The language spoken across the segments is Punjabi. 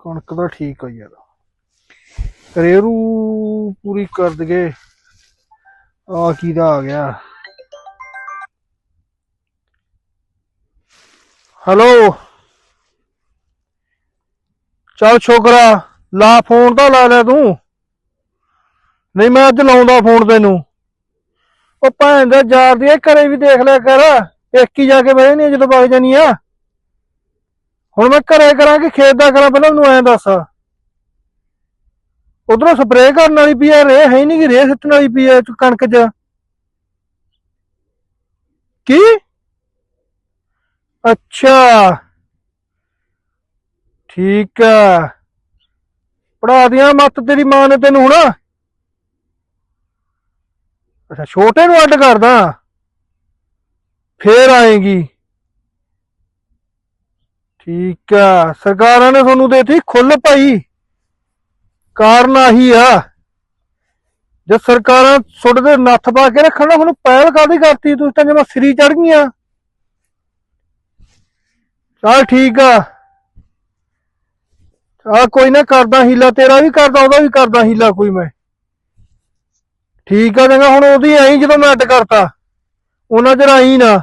ਕਣਕ ਦਾ ਠੀਕ ਆ ਯਾਰ ਰੇਰੂ ਪੂਰੀ ਕਰ ਦਗੇ ਆ ਕੀ ਦਾ ਆ ਗਿਆ? ਹੈਲੋ ਚੱਲ ਛੋਕਰਾ ਲਾ ਫੋਨ ਤਾਂ ਲਾ ਲੈ ਤੂੰ। ਨਹੀਂ, ਮੈਂ ਅੱਜ ਲਾਉਂਦਾ ਫੋਨ ਤੈਨੂੰ। ਉਹ ਭੈਣ ਦਾ ਯਾਰ ਦੀ ਇਹ ਘਰੇ ਵੀ ਦੇਖ ਲਿਆ ਕਰ। ਇੱਕ ਹੀ ਜਾ ਕੇ ਬਹਿ ਨਹੀਂ ਜਦੋਂ ਵਗ ਜਾਨੀ ਆ। ਹੁਣ ਮੈਂ ਘਰੇ ਕਰਾਂ ਕਿ ਖੇਤ ਦਾ ਕਰਾਂ, ਪਹਿਲਾਂ ਮੈਨੂੰ ਐਂ ਦੱਸ। ਉਧਰੋਂ ਸਪਰੇਅ ਕਰਨ ਵਾਲੀ ਪਈ ਆ, ਰੇ ਹੈ ਨਹੀਂ ਕਿ ਰੇ ਸਿੱਟਣ ਵਾਲੀ ਪਈ ਆ ਕਣਕ 'ਚ। ਕੀ? ਅੱਛਾ। ਠੀਕ ਆ। ਪੜਾ ਦਿਆਂ ਮੱਤ ਤੇਰੀ ਮਾਂ ਨੇ ਤੈਨੂੰ ਹੁਣ। ਅੱਛਾ, ਛੋਟੇ ਨੂੰ ਅੱਡ ਕਰਦਾ। ਫੇਰ ਆਏਗੀ। ਠੀਕ ਆ, ਸਰਕਾਰਾਂ ਨੇ ਤੁਹਾਨੂੰ ਦੇਤੀ ਖੁੱਲ ਭਾਈ। ਕਾਰਨ ਆਹੀ ਆ ਜੇ ਸਰਕਾਰਾਂ ਸੁੱਟਦੇ ਨੱਥ ਪਾ ਕੇ ਰੱਖਣਾ, ਹੁਣ ਪਹਿਲ ਕਾਦੀ ਕਰਤੀ ਤੁਸੀਂ ਤਾਂ ਜਮਾ ਸਰੀ ਚੜ ਗਈਆਂ। ਚਲ ਠੀਕ ਆ। ਆ ਕੋਈ ਨਾ ਕਰਦਾ ਹੀਲਾ, ਤੇਰਾ ਵੀ ਕਰਦਾ, ਉਹਦਾ ਵੀ ਕਰਦਾ ਹੀਲਾ ਕੋਈ ਮੈਂ। ਠੀਕ ਆ ਚੰਗਾ, ਹੁਣ ਉਹਦੀ ਆਈ ਜਦੋਂ ਮੈਂ ਅੱਡ ਕਰਤਾ, ਉਹਨਾਂ ਚਿਰ ਆਈ ਨਾ।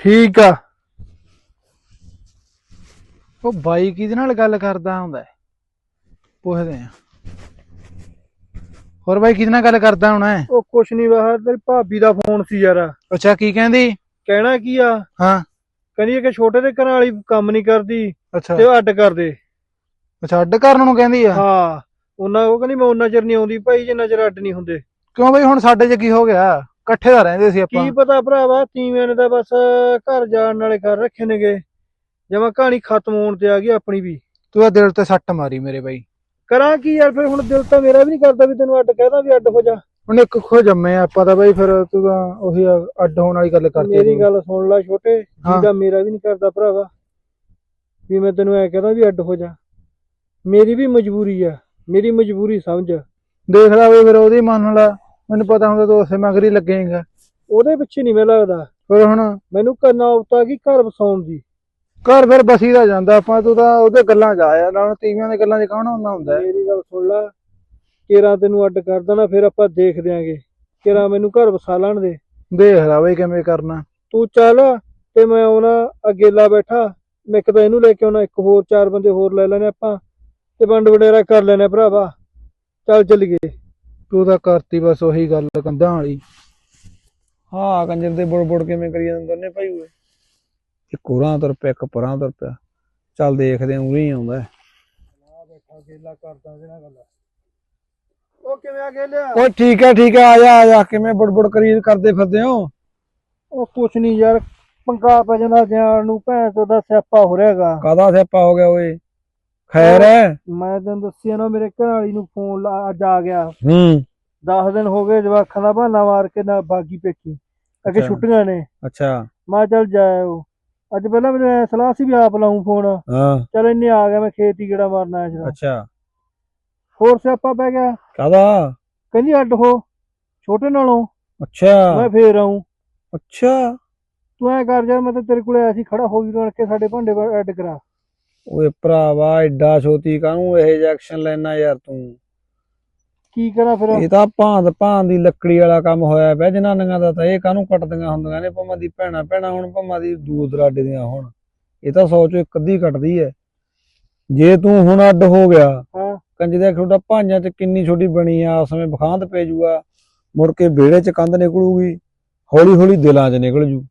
ਠੀਕ ਆ। ਉਹ ਬਾਈ ਕਿਹਦੇ ਨਾਲ ਗੱਲ ਕਰਦਾ ਹੁੰਦਾ ਹੈ? ਪੁੱਛਦੇ ਆ ਹੋਰ ਬਾਈ ਕਿਹਦੇ ਨਾਲ ਗੱਲ ਕਰਦਾ ਹੋਣਾ ਹੈ? ਉਹ ਕੁਛ ਨਹੀਂ ਬਾਹਰ ਤੇਰੀ ਭਾਬੀ ਦਾ ਫੋਨ ਸੀ ਯਾਰ। ਅੱਛਾ ਕੀ ਕਹਿੰਦੀ? ਕਹਿਣਾ ਕੀ ਆ? ਹਾਂ। ਕਹਿੰਦੀ ਕਿ ਛੋਟੇ ਦੇ ਘਰਾਂ ਵਾਲੀ ਕੰਮ ਨਹੀਂ ਕਰਦੀ ਅੱਛਾ। ਤੇ ਉਹ ਅੱਡ ਕਰ ਦੇ। ਅੱਛਾ ਅੱਡ ਕਰਨ ਨੂੰ ਕਹਿੰਦੀ ਆ? ਹਾਂ। ਉਹਨਾਂ ਉਹ ਕਹਿੰਦੀ ਮੈਂ ਉਹਨਾਂ ਚਿਰ ਨਹੀਂ ਆਉਂਦੀ ਭਾਈ ਜਿੰਨਾ ਚਿਰ ਅੱਡ ਨਹੀਂ ਹੁੰਦੇ। ਕਿਉਂ ਬਈ ਹੁਣ ਸਾਡੇ 'ਚ ਕੀ ਹੋ ਗਿਆ? ਇਕੱਠੇ ਤਾਂ ਰਹਿੰਦੇ ਸੀ ਆਪਾਂ। ਕੀ ਪਤਾ ਭਰਾਵਾ ਤੀਵਿਆਂ ਨੇ ਤਾਂ ਬਸ ਘਰ ਜਾਣ ਵਾਲੇ ਕਰ ਰੱਖੇ ਨੇਗੇ। ਜਮਾ ਕਹਾਣੀ ਖਤਮ ਹੋਣ ਤੇ ਆ ਗਈ ਆਪਣੀ ਵੀ। ਤੂੰ ਤਾਂ ਦਿਲ ਤੇ ਸੱਟ ਮਾਰੀ ਮੇਰੇ ਬਾਈ। ਕਰਾਂ ਕੀ ਯਾਰ ਫਿਰ ਹੁਣ ਦਿਲ ਤਾਂ ਮੇਰਾ ਵੀ ਨਹੀਂ ਕਰਦਾ ਵੀ ਤੈਨੂੰ ਅੱਡ ਕਹਿਦਾ ਵੀ ਅੱਡ ਹੋ ਜਾ। ਹੁਣ ਇੱਕ ਖੋ ਜੰਮੇ ਆ ਆਪਾਂ ਤਾਂ ਬਾਈ ਫਿਰ ਤੂੰ ਤਾਂ ਉਹੀ ਆ- ਅੱਡ ਹੋਣ ਵਾਲੀ ਗੱਲ ਕਰਦੀ ਮੇਰੀ ਗੱਲ ਸੁਣ ਲੈ ਛੋਟੇ। ਜਿਹਦਾ ਮੇਰਾ ਵੀ ਨਹੀਂ ਕਰਦਾ ਭਰਾਵਾ ਵੀ ਮੈਂ ਤੈਨੂੰ ਐ ਕਹਦਾ ਵੀ ਅੱਡ ਹੋ ਜਾ। ਮੇਰੀ ਵੀ ਮਜਬੂਰੀ ਆ ਮੇਰੀ ਮਜਬੂਰੀ ਸਮਝ। ਦੇਖ ਲੈ ਫਿਰ ਉਹਦੀ ਮੰਨ ਲਾ ਮੈਨੂੰ ਪਤਾ ਹੁੰਦਾ ਤੂੰ ਉਸੇ ਮਗਰ ਲੱਗੇਗਾ। ਉਹਦੇ ਪਿੱਛੇ ਨਹੀਂ ਮੈਂ ਲੱਗਦਾ। ਫਿਰ ਹੁਣ ਮੈਨੂੰ ਕਰਨਾ ਔਤਾ ਕੀ ਘਰ ਵਸਾਉਣ ਦੀ। ਘਰ ਫਿਰ ਬਸੀ ਦਾ ਜਾਂਦਾ ਆਪਾਂ ਤੂੰ ਤਾਂ ਉਹਦੇ ਗੱਲਾਂ 'ਚ ਆਇਆ ਨਾਲ ਤੀਵੀਆਂ ਦੇ ਗੱਲਾਂ 'ਚ ਕੌਣ ਹੁੰਦਾ ਹੁੰਦਾ? ਹੈ? ਮੇਰੀ ਗੱਲ ਸੁਣ ਲੈ ਕੇਰਾ ਤੈਨੂੰ ਅੱਡ ਕਰ ਦੇਣਾ ਫਿਰ ਆਪਾਂ ਦੇਖ ਦਿਆਂਗੇ। ਕੇਰਾ ਮੈਨੂੰ ਘਰ ਵਸਾ ਲੈਣ ਦੇ। ਦੇਖ ਲੈ ਬਈ ਕਿਵੇਂ ਕਰਨਾ। ਤੂੰ ਚੱਲ ਤੇ ਮੈਂ ਆਉਣਾ ਅਗੇਲਾ ਬੈਠਾ। ਮੈਂ ਇੱਕ ਤਾਂ ਇਹਨੂੰ ਲੈ ਕੇ ਆਉਣਾ ਇੱਕ ਹੋਰ ਚਾਰ ਬੰਦੇ ਹੋਰ ਲੈ ਲੈਣੇ ਆਪਾਂ ਤੇ ਵੰਡ ਵਡੇਰਾ ਕਰ ਲੈਣੇ ਭਰਾਵਾ। ਚੱਲ ਚੱਲੀਏ। ਤੂੰ ਤਾਂ ਕਰਤੀ ਬਸ ਉਹੀ ਗੱਲ ਕੰਧਾਂ ਵਾਲੀ। ਹਾਂ ਕੰਜਰ ਦੇ ਬੁੜ ਬੁੜ ਕਿਵੇਂ ਕਰੀ ਜਾਂਦੇ ਦੋਨੇ ਭਾਈ ਓਏ। ਇੱਕ ਉਰਾਂ ਤੁਰ ਪਿਆ ਇੱਕ ਪਰਾਂ ਤੁਰ ਪਿਆ। ਚੱਲ ਦੇਖਦੇ ਆਉਂਦਾ ਹੈ। ਬੈਠਾ ਅਗੇਲਾ ਕਰਦਾ ਜਿਹਨਾਂ ਗੱਲ। ਉਹ ਕਿਵੇਂ ਅਗੇਲਿਆ ਓਏ ਠੀਕ ਹੈ ਠੀਕ ਹੈ ਆ ਜਾ ਆ ਜਾ। ਕਿਵੇਂ ਬੁੜ ਬੁੜ ਕਰੀ ਕਰਦੇ ਫਿਰਦੇ ਹੋ? ਉਹ ਕੁਛ ਨਹੀਂ ਯਾਰ ਪੰਗਾ ਪੈ ਜਾਂਦਾ ਜਾਣ ਨੂੰ ਭੈਣ ਤੋਂ ਦਾ ਸਿਆਪਾ ਹੋ ਰਿਹਾਗਾ ਕਾਦਾ ਸਿਆਪਾ ਹੋ ਗਿਆ ਓਏ? ਖੈਰ ਹੈ। ਮੈਂ ਤੈਨੂੰ ਦੱਸਿਆ ਨਾ ਮੇਰੇ ਘਰ ਵਾਲੀ ਨੂੰ ਫੋਨ ਅੱਜ ਆ ਗਿਆ। ਹੂੰ। 10 ਦਿਨ ਹੋ ਗਏ ਜਵਾਖਾਂ ਦਾ ਬਹਾਨਾ ਮਾਰ ਕੇ ਨਾ ਬਾਗੀ ਪੇਕੀ। ਅੱਗੇ। ਛੁੱਟੀਆਂ ਨੇ। ਅੱਛਾ। ਮੈਂ ਚੱਲ ਜਾਇਓ। ਅੱਜ ਪਹਿਲਾਂ ਮੈਨੂੰ ਐ ਸਲਾਹ ਸੀ ਵੀ ਆਪ ਲਾਉਂ ਫੋਨ। ਹਾਂ। ਚੱਲ ਇੰਨੇ ਆ ਗਿਆ ਮੈਂ ਖੇਤ ਕਿਹੜਾ ਮਾਰਨਾ ਹੈ ਜਰਾ ਅੱਛਾ। ਹੋਰ ਸਿਆਪਾ ਪੈ ਗਿਆ। ਕਾਦਾ ਕਹਿੰਦੀ ਅੱਡ ਹੋ ਛੋਟੇ ਨਾਲੋਂ। ਅੱਛਾ। ਮੈਂ ਫੇਰ ਆਉਂ ਅੱਛਾ। ਤੂੰ ਐ ਕਰ ਯਾਰ ਮੈਂ ਤਾਂ ਤੇਰੇ ਕੋਲੇ ਆਇਆ ਸੀ ਖੜਾ ਹੋ ਗਈ ਰਣ ਕੇ ਸਾਡੇ ਭਾਂਡੇ ਐਡ ਕਰਾ। ਓਏ ਭਰਾਵਾ ਐਡਾ ਛੋਤੀ ਕਾਹਨੂੰ ਇਹ ਐਕਸ਼ਨ ਲੈਣਾ ਯਾਰ ਤੂੰ? ਕੀ ਕਰਾਂ ਫਿਰ? ਇਹ ਤਾਂ ਭਾਂਦ ਭਾਂਦ ਦੀ ਲੱਕੜੀ ਵਾਲਾ ਕੰਮ ਹੋਇਆ ਪਿਆ। ਜਨਾਨੀਆਂ ਦਾ ਤਾਂ ਇਹ ਕਾਹਨੂੰ ਕੱਟਦੀਆਂ ਹੁੰਦੀਆਂ ਨੇ? ਭਾਵੇਂ ਦੀ ਭੈਣਾ ਭੈਣਾ ਹੁਣ ਭਾਵੇਂ ਦੀ ਦੂਰ ਦਰਾਡੇ ਦੀਆਂ ਹੁਣ। ਇਹ ਤਾਂ ਸੌ ਚੋਂ ਇੱਕ ਅੱਧੀ ਕੱਟਦੀ ਐ। ਜੇ ਤੂੰ ਹੁਣ ਅੱਡ ਹੋ ਗਿਆ ਹਾਂ। ਕੰਜ ਦੇ ਛੋਟਾ ਭਾਂਜਾਂ ਚ ਕਿੰਨੀ ਛੋਟੀ ਬਣੀ ਆ ਉਸ ਸਮੇਂ ਬਖਾਂਤ ਪੈ ਜੂਗਾ। ਮੁੜ ਕੇ ਵਿਹੜੇ ਚ ਕੰਧ ਨਿਕਲੂਗੀ ਹੌਲੀ ਹੌਲੀ ਦਿਲਾਂ ਚ ਨਿਕਲ ਜੂ।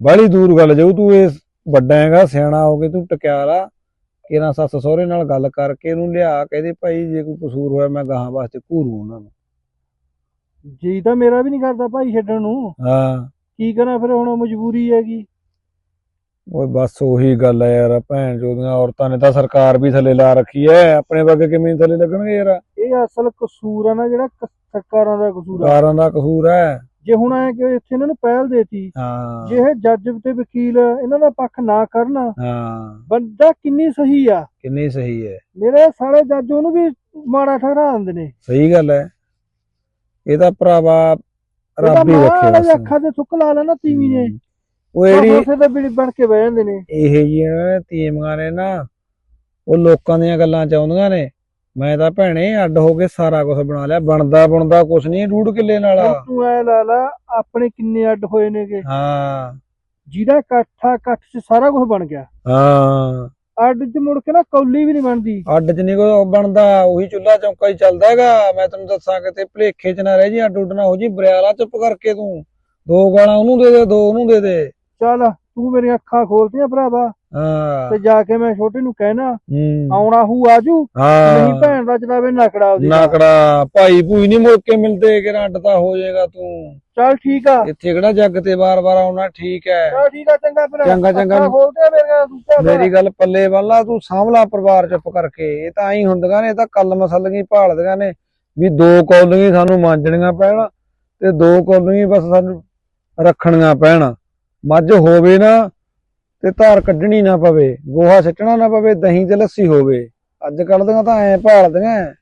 ਬਾਹਲੀ ਦੂਰ ਗੱਲ ਜਾਊ ਤੂੰ ਇਹ ਵੱਡਾ ਹੈਗਾ ਸਿਆਣਾ ਹੋ ਕੇ ਤੂੰ ਟਕਿਆ ਕਿਹਨਾਂ ਸੱਸ ਸਹੁਰੇ ਨਾਲ ਗੱਲ ਕਰਕੇ ਇਹਨੂੰ ਲਿਆ ਕਹਿੰਦੇ ਭਾਈ ਜੇ ਕੋਈ ਕਸੂਰ ਹੋਇਆ ਮੈਂ ਗਾਹਾਂ ਵਾਸਤੇ ਘੂਰੂ ਉਹਨਾਂ ਨੂੰ। ਜੀ ਤਾਂ ਮੇਰਾ ਵੀ ਨਹੀਂ ਕਰਦਾ ਭਾਈ ਛੱਡਣ ਨੂੰ। ਹਾਂ। ਕੀ ਕਰਾਂ ਫਿਰ ਹੁਣ ਮਜਬੂਰੀ ਹੈਗੀ। ਓਏ ਬਸ ਉਹੀ ਗੱਲ ਹੈ ਯਾਰ ਭੈਣ ਚੋਦੀਆਂ ਔਰਤਾਂ ਨੇ ਤਾਂ ਸਰਕਾਰ ਵੀ ਥੱਲੇ ਲਾ ਰੱਖੀ ਐ। ਆਪਣੇ ਵਰਗੇ ਕਿਵੇਂ ਥੱਲੇ ਲੱਗਣਗੇ ਯਾਰ? ਇਹ ਅਸਲ ਕਸੂਰ ਆ ਨਾ ਜਿਹੜਾ ਕ- ਸਰਕਾਰਾਂ ਦਾ ਕਸੂਰ ਆ। ਕਾਰਾਂ ਦਾ ਕਸੂਰ ਹੈ ਜੇ ਹੁਣ ਐ ਕਿ ਇੱਥੇ ਇਹਨਾਂ ਨੂੰ ਪਹਿਲ ਦੇਤੀ ਹਾਂ। ਜੇ ਇਹ ਜੱਜ ਤੇ ਵਕੀਲ ਇਹਨਾਂ ਦਾ ਪੱਖ ਨਾ ਕਰਨ ਹਾਂ। ਬੰਦਾ ਕਿੰਨੀ ਸਹੀ ਆ? ਕਿੰਨੀ ਸਹੀ ਹੈ। ਮੇਰੇ ਸਾਲੇ ਜੱਜ ਉਹਨੂੰ ਵੀ ਮਾੜਾ ਠਹਿਰਾ ਦਿੰਦੇ ਨੇ। ਸਹੀ ਗੱਲ ਹੈ। ਇਹ ਤਾਂ ਭਰਾਵਾ ਰੱਬ ਹੀ ਰੱਖੇ ਮਾੜਾ ਬਸ ਜਿਹਾ ਅੱਖਾਂ ਤੇ ਸੁੱਕ ਲਾ ਲੈਣਾ ਤੀਵੀ ਨੇ। ਉਹ ਜਿਹੜੀ ਉਸੇ ਤੇ ਬਿੜੀ ਬਣ ਕੇ ਬਹਿ ਜਾਂਦੇ ਨੇ। ਇਹ ਜੀ ਤੀਮੀਆਂ ਨੇ ਨਾ ਉਹ ਲੋਕਾਂ ਦੀਆਂ ਗੱਲਾਂ ਚਾਹੁੰਦੀਆਂ ਨੇ। ਮੈਂ ਤਾਂ ਭੈਣੇ ਅੱਡ ਹੋ ਕੇ ਸਾਰਾ ਕੁਝ ਬਣਾ ਲਿਆ ਬਣਦਾ ਬਣਦਾ ਕੁਝ ਨਹੀਂ ਡੂੜ ਕਿੱਲੇ ਨਾਲ। ਹੁਣ ਤੂੰ ਐ ਲਾ ਲਾ ਆਪਣੇ ਕਿੰਨੇ ਅੱਡ ਹੋਏ ਨੇਗੇ। ਹਾਂ। ਜਿਹਦਾ ਇਕੱਠਾ ਇਕੱਠ ਚ ਸਾਰਾ ਕੁਝ ਬਣ ਗਿਆ। ਹਾਂ। ਅੱਡ ਚ ਮੁੜ ਕੇ ਨਾ ਕੌਲੀ ਵੀ ਨਹੀਂ ਬਣਦੀ। ਅੱਡ ਚ ਨਹੀਂ ਕੋਈ ਬਣਦਾ ਉਹੀ ਚੁੱਲਾ ਚੌਂਕਾ ਹੀ ਚੱਲਦਾ ਹੈਗਾ। ਮੈਂ ਤੈਨੂੰ ਦੱਸਾਂ ਕਿਤੇ ਭਲੇਖੇ ਚ ਨਾ ਰਹਿ ਜੀ ਅੱਡ ਉੱਡ ਨਾ ਹੋ ਜੀ ਬਰਿਆਲਾ ਚੁੱਪ ਕਰਕੇ ਤੂੰ। ਦੋ ਗਾਲਾਂ ਉਹਨੂੰ ਦੇ ਦੇ ਦੋ ਉਹਨੂੰ ਦੇ ਦੇ। ਚੱਲ। ਤੂੰ ਮੇਰੀਆਂ ਅੱਖਾਂ ਖੋਲਤੀਆਂ ਭਰਾਵਾ। ਹਾਂ। ਤੇ ਜਾ ਕੇ ਮੈਂ ਛੋਟੇ ਨੂੰ ਕਹਿਣਾ ਆਉਣਾ ਹੂ ਆਜੂ? ਨਹੀਂ ਭੈਣ ਦਾ ਚਲਾਵੇ ਨਕੜਾ ਉਹਦੀ। ਨਾਕੜਾ ਭਾਈ ਭੂਈ ਨਹੀਂ ਮੁੜ ਕੇ ਮਿਲਦੇ ਕਿ ਅੱਡ ਤਾਂ ਹੋ ਜਾਏਗਾ ਤੂੰ। ਚੱਲ ਠੀਕ ਆ। ਇੱਥੇ ਕਿਹੜਾ ਜੱਗ ਤੇ ਵਾਰ-ਵਾਰ ਆਉਣਾ ਠੀਕ ਹੈ ਚੱਲ ਠੀਕ ਆ ਚੰਗਾ ਫਿਰ ਚੰਗਾ, ਚੰਗਾ। ਮੇਰੀ ਗੱਲ ਪੱਲੇ ਵਾਲਾ ਤੂੰ ਸਾਂਭਲਾ ਪਰਿਵਾਰ ਚੁੱਪ ਕਰਕੇ। ਇਹ ਤਾਂ ਐਂ ਹੁੰਦੀਆਂ ਨੇ ਇਹ ਤਾਂ ਕੱਲ ਮਸਲਗੀ ਭਾਲਦੀਆਂ ਨੇ ਵੀ ਦੋ ਕੌਲੀਆਂ ਸਾਨੂੰ ਮਾਂਜਣੀਆਂ ਪੈਣ ਤੇ ਦੋ ਕੌਲੀਆਂ ਬਸ ਸਾਨੂੰ ਰੱਖਣੀਆਂ ਪੈਣ। ਮੱਝ ਹੋਵੇ ਨਾ ਤੇ ਧਾਰ ਕੱਢਣੀ ਨਾ ਪਵੇ, ਗੋਹਾ ਸਿੱਟਣਾ ਨਾ ਪਵੇ, ਦਹੀਂ ਤੇ ਲੱਸੀ ਹੋਵੇ। ਅੱਜ ਕੱਲ੍ਹ ਦੀਆਂ ਤਾਂ ਐਂ ਭਾਲਦੀਆਂ।